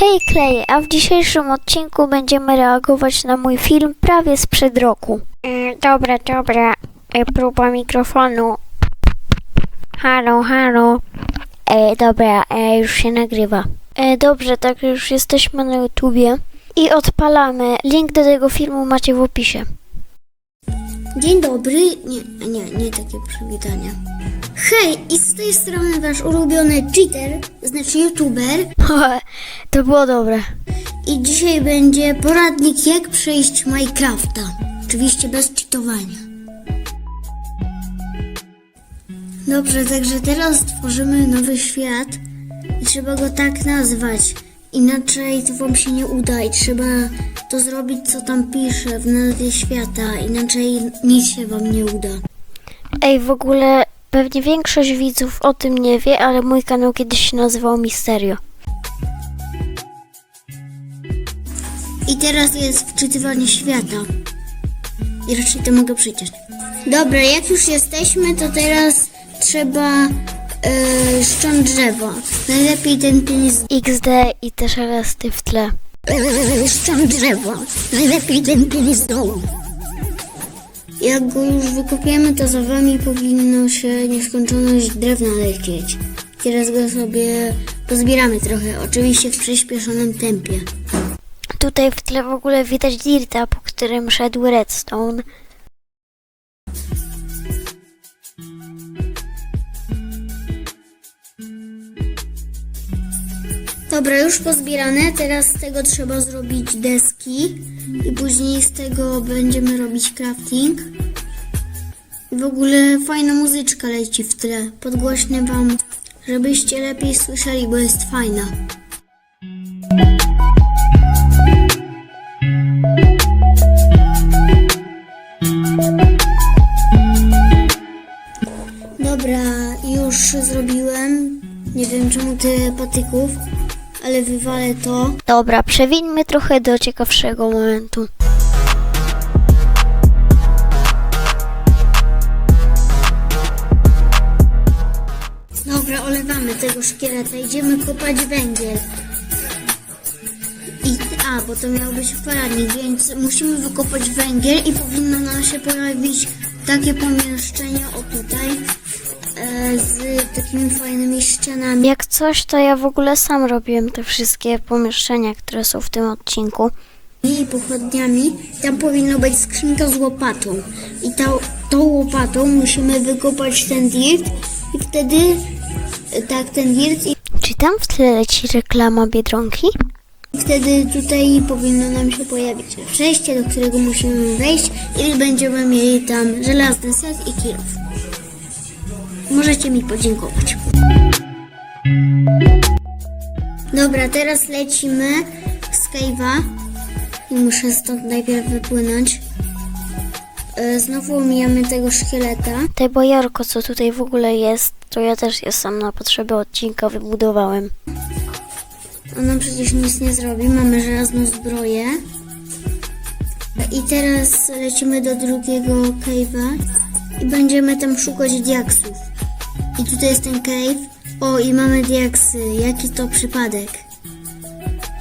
Hej Kleje, a w dzisiejszym odcinku będziemy reagować na mój film prawie sprzed roku. E, dobra, dobra, e, próba mikrofonu. Halo, halo. E, dobra, e, już się nagrywa. E, dobrze, tak już jesteśmy na YouTubie i odpalamy. Link do tego filmu macie w opisie. Dzień dobry. Nie, nie, nie takie przywitania. Hej, i z tej strony wasz ulubiony cheater, znaczy youtuber. to było dobre. I dzisiaj będzie poradnik jak przejść Minecrafta. Oczywiście bez cheatowania. Dobrze, także teraz tworzymy nowy świat i trzeba go tak nazwać. Inaczej to wam się nie uda i trzeba to zrobić, co tam pisze w nazwie świata. Inaczej nic się wam nie uda. Ej, w ogóle pewnie większość widzów o tym nie wie, ale mój kanał kiedyś się nazywał Misterio. I teraz jest wczytywanie świata. I raczej to mogę przejść. Dobra, jak już jesteśmy, to teraz trzeba yy, ściąć drzewo. Najlepiej ten pień z... XD i te szelesty w tle. Yy, ściąć drzewo. Najlepiej ten pień z dołu. Jak go już wykopiemy, to za wami powinno się nieskończoność drewna lecieć. Teraz go sobie pozbieramy trochę, oczywiście w przyspieszonym tempie. Tutaj w tle w ogóle widać dirta, po którym szedł redstone. Dobra, już pozbierane. Teraz z tego trzeba zrobić deski i później z tego będziemy robić crafting. I w ogóle fajna muzyczka leci w tle. Podgłośnię wam, żebyście lepiej słyszeli, bo jest fajna. Dobra, już zrobiłem. Nie wiem czemu tyle patyków, ale wywalę to. Dobra, przewińmy trochę do ciekawszego momentu. Dobra, olewamy tego szkieleta, idziemy kopać węgiel. I, a, bo to miał być poradnik, więc musimy wykopać węgiel i powinno nam się pojawić takie pomieszczenie, o tutaj, takimi fajnymi ścianami. Jak coś, to ja w ogóle sam robiłem te wszystkie pomieszczenia, które są w tym odcinku. i pochodniami, tam powinno być skrzynka z łopatą. I ta, tą łopatą musimy wykopać ten dirt i wtedy e, tak ten dirt i Czy tam w tle leci reklama Biedronki? wtedy tutaj powinno nam się pojawić przejście, do którego musimy wejść i będziemy mieli tam żelazny set i kirów. Możecie mi podziękować. Dobra, teraz lecimy z cave'a i muszę stąd najpierw wypłynąć. E, Znowu omijamy tego szkieleta. Te bojarko, co tutaj w ogóle jest, to ja też je sam na potrzeby odcinka wybudowałem. Ona przecież nic nie zrobi. Mamy żelazną zbroję. I teraz lecimy do drugiego cave'a i będziemy tam szukać diaksów. I tutaj jest ten cave. O, i mamy diaksy. Jaki to przypadek.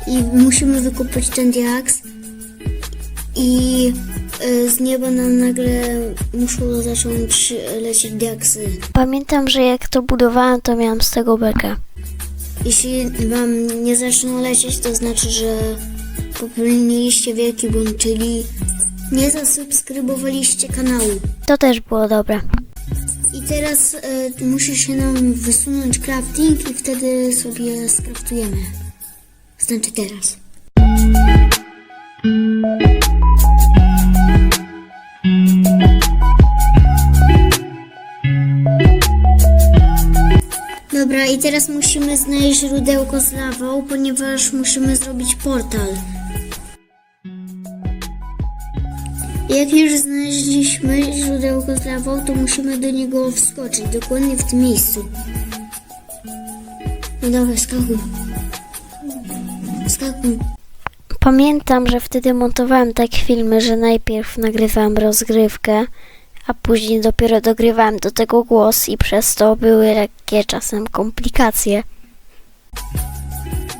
I musimy wykopać ten diaks. I y, z nieba nam nagle muszą zacząć lecieć diaksy. Pamiętam, że jak to budowałem, to miałam z tego bekę. Jeśli wam nie zaczną lecieć, to znaczy, że popełniliście wielki błąd, czyli nie zasubskrybowaliście kanału. To też było dobre. I teraz e, musi się nam wysunąć crafting i wtedy sobie skraftujemy. Znaczy teraz. Dobra, i teraz musimy znaleźć źródełko z lawą, ponieważ musimy zrobić portal. Jak już znaleźliśmy źródełko z lawą, to musimy do niego wskoczyć, dokładnie w tym miejscu. No dobra, skakuj. Skakuj. Pamiętam, że wtedy montowałem tak filmy, że najpierw nagrywałem rozgrywkę, a później dopiero dogrywałem do tego głos i przez to były lekkie czasem komplikacje.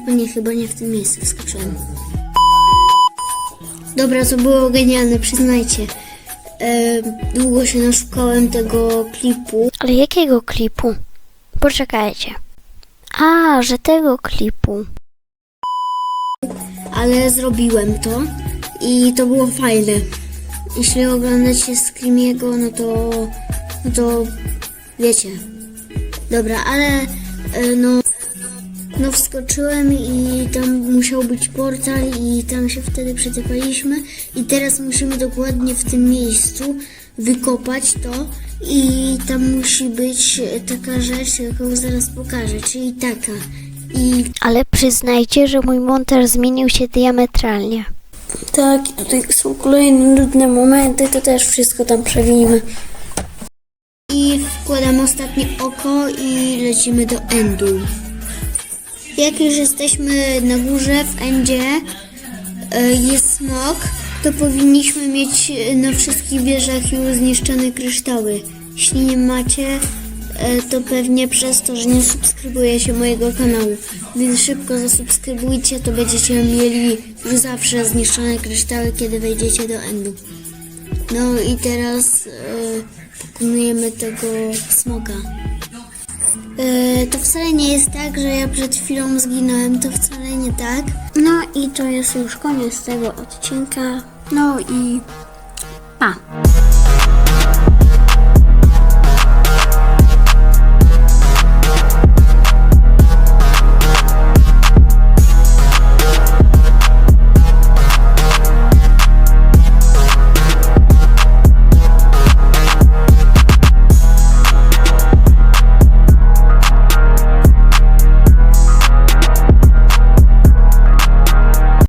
O nie, chyba nie w tym miejscu wskoczyłem. Dobra, to było genialne, przyznajcie. E, długo się naszukałem tego klipu. Ale jakiego klipu? Poczekajcie. A, że tego klipu. ale zrobiłem to i to było fajne. Jeśli oglądacie Screamiego, no to, no to wiecie. Dobra, ale e, no, no wskoczyłem i tam musiał być portal i tam się wtedy przetypaliśmy i teraz musimy dokładnie w tym miejscu wykopać to i tam musi być taka rzecz, jaką zaraz pokażę, czyli taka. I Ale przyznajcie, że mój montaż zmienił się diametralnie. Tak, i tutaj są kolejne nudne momenty, to też wszystko tam przewinimy. I wkładam ostatnie oko i lecimy do endu. Jak już jesteśmy na górze, w endzie jest smok, to powinniśmy mieć na wszystkich wieżach już zniszczone kryształy. Jeśli nie macie, e, to pewnie przez to, że nie subskrybujecie mojego kanału. Więc szybko zasubskrybujcie, to będziecie mieli już zawsze zniszczone kryształy, kiedy wejdziecie do endu. No i teraz e, pokonujemy tego smoka. E, to wcale nie jest tak, że ja przed chwilą zginąłem, to wcale nie tak. No i to jest już koniec tego odcinka. No i pa.